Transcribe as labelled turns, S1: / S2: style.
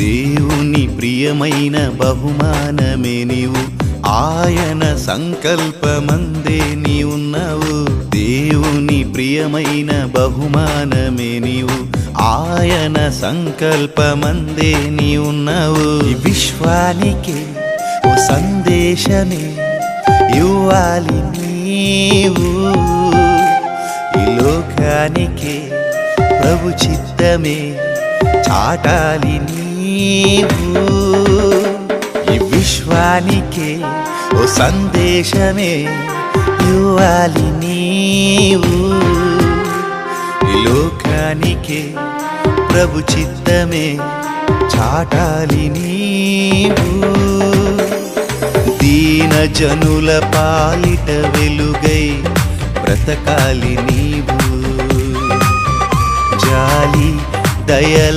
S1: దేవుని ప్రియమైన బహుమానమే నీవు. ఆయన సంకల్పమందే నీ ఉన్నావు దేవుని ప్రియమైన బహుమానమే నీవు. ఆయన సంకల్పమందే నీ ఉన్నావు విశ్వానికి ఓ సందేశమే ఇవ్వాలి నీవు. ఈ లోకానికి ప్రభు చిత్తమే చాటాలి నీవు. ఈ విశ్వానికే ఓ సందేశమే ఇవ్వాలి నీవు. ఈ లోకానికే ప్రభు చిత్తమే చాటాలి నీవు. దీన జనుల పాలిట వెలుగై బ్రతకాలి నీవు. జాలి దయల